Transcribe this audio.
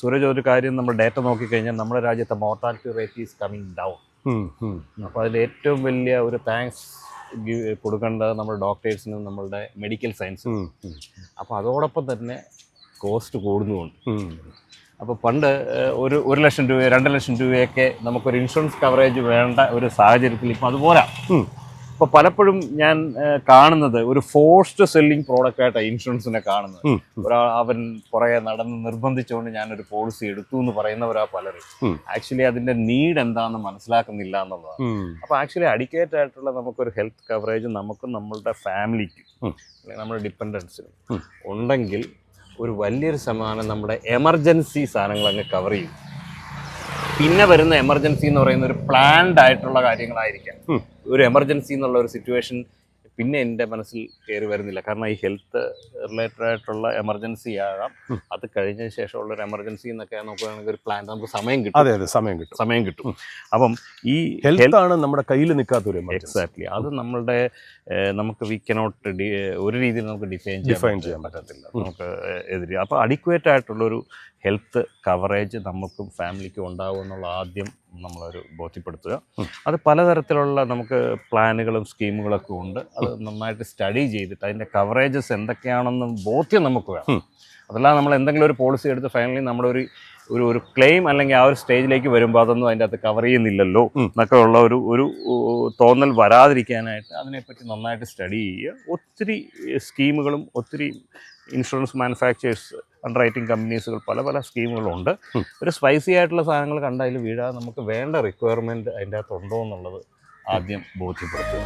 സൂരജ് ഒരു കാര്യം നമ്മൾ ഡേറ്റ നോക്കിക്കഴിഞ്ഞാൽ നമ്മുടെ രാജ്യത്തെ mortality rate is coming down. അപ്പോൾ അതിൽ ഏറ്റവും വലിയ ഒരു താങ്ക്സ് കൊടുക്കേണ്ടത് നമ്മുടെ ഡോക്ടേഴ്സിനും നമ്മളുടെ മെഡിക്കൽ സയൻസും അപ്പോൾ അതോടൊപ്പം തന്നെ കോസ്റ്റ് കൂടുന്നുമുണ്ട്. അപ്പോൾ പണ്ട് ഒരു ഒരു ലക്ഷം രൂപ രണ്ട് ലക്ഷം രൂപയൊക്കെ നമുക്കൊരു ഇൻഷുറൻസ് കവറേജ് വേണ്ട ഒരു സാഹചര്യത്തിൽ ഇപ്പോൾ അതുപോരാ ഉം. അപ്പോൾ പലപ്പോഴും ഞാൻ കാണുന്നത് ഒരു ഫോഴ്സ്ഡ് സെല്ലിംഗ് പ്രോഡക്റ്റ് ആയിട്ടാണ് ഇൻഷുറൻസിനെ കാണുന്നത്. ഒരാൾ അവൻ പുറകെ നടന്ന് നിർബന്ധിച്ചുകൊണ്ട് ഞാൻ ഒരു പോളിസി എടുത്തു എന്ന് പറയുന്നവരാ പലരും. ആക്ച്വലി അതിന്റെ നീഡ് എന്താണെന്ന് മനസ്സിലാക്കുന്നില്ല എന്നുള്ളതാണ്. അപ്പൊ അപ്പോൾ ആക്ച്വലി അഡിക്കേറ്റ് ആയിട്ടുള്ള നമുക്കൊരു ഹെൽത്ത് കവറേജ് നമുക്കും നമ്മളുടെ ഫാമിലിക്കും അല്ലെങ്കിൽ നമ്മുടെ ഡിപ്പെൻഡൻസിനും ഉണ്ടെങ്കിൽ ഒരു വലിയൊരു ശതമാനം നമ്മുടെ എമർജൻസി സാധനങ്ങൾ അങ്ങ് കവർ ചെയ്യും. പിന്നെ വരുന്ന എമർജൻസി എന്ന് പറയുന്ന ഒരു പ്ലാൻഡ് ആയിട്ടുള്ള കാര്യങ്ങളായിരിക്കാം. ഒരു എമർജൻസി എന്നുള്ള ഒരു സിറ്റുവേഷൻ പിന്നെ എന്റെ മനസ്സിൽ കയറി വരുന്നില്ല. കാരണം ഈ ഹെൽത്ത് റിലേറ്റഡ് ആയിട്ടുള്ള എമർജൻസി ആകാം. അത് കഴിഞ്ഞ ശേഷമുള്ള ഒരു എമർജൻസി എന്നൊക്കെ നോക്കുകയാണെങ്കിൽ ഒരു പ്ലാൻ നമുക്ക് സമയം കിട്ടും. അതെ അതെ സമയം കിട്ടും. സമയം കിട്ടും. അപ്പം ഈ ഹെൽത്ത് ആണ് നമ്മുടെ കയ്യിൽ നിൽക്കാത്ത ഒരു. എക്സാക്ട്ലി അത് നമ്മളുടെ നമുക്ക് വി കനോട്ട് ഒരു രീതിയിൽ നമുക്ക് ഡിഫൈൻ ഡിഫൈൻ ചെയ്യാൻ പറ്റത്തില്ല. നമുക്ക് എതിരെ. അപ്പോൾ അഡിക്വേറ്റ് ആയിട്ടുള്ളൊരു ഹെൽത്ത് കവറേജ് നമുക്കും ഫാമിലിക്കും ഉണ്ടാവും എന്നുള്ള ആദ്യം നമ്മളൊരു ബോധ്യപ്പെടുത്തുക. അത് പലതരത്തിലുള്ള നമുക്ക് പ്ലാനുകളും സ്കീമുകളൊക്കെ ഉണ്ട് അത് നന്നായിട്ട് സ്റ്റഡി ചെയ്തിട്ട് അതിന്റെ കവറേജസ് എന്തൊക്കെയാണെന്ന് ബോധ്യം നമുക്ക് വേണം. അതല്ലാതെ നമ്മൾ എന്തെങ്കിലും ഒരു പോളിസി എടുത്ത് ഫൈനലി നമ്മളൊരു ഒരു ഒരു ക്ലെയിം അല്ലെങ്കിൽ ആ ഒരു സ്റ്റേജിലേക്ക് വരുമ്പോൾ അതൊന്നും അതിന്റെ അകത്ത് കവർ ചെയ്യുന്നില്ലല്ലോ. എന്നൊക്കെ ഉള്ള ഒരു ഒരു തോന്നൽ വരാതിരിക്കാനായിട്ട് അതിനെപ്പറ്റി നന്നായിട്ട് സ്റ്റഡി ചെയ്യുക ഒത്തിരി സ്കീമുകളും ഒത്തിരി ഇൻഷുറൻസ് മാനുഫാക്ചേഴ്സ് അണ്ടർ റൈറ്റിംഗ് കമ്പനീസുകൾ പല പല സ്കീമുകളുണ്ട്. ഒരു സ്പൈസി ആയിട്ടുള്ള സാധനങ്ങൾ കണ്ടതിൽ വീഴാൻ നമുക്ക് വേണ്ട റിക്വയർമെന്റ് അതിന്റെ അകത്തുണ്ടോ എന്നുള്ളത് ആദ്യം ബോധ്യപ്പെടുത്തുക.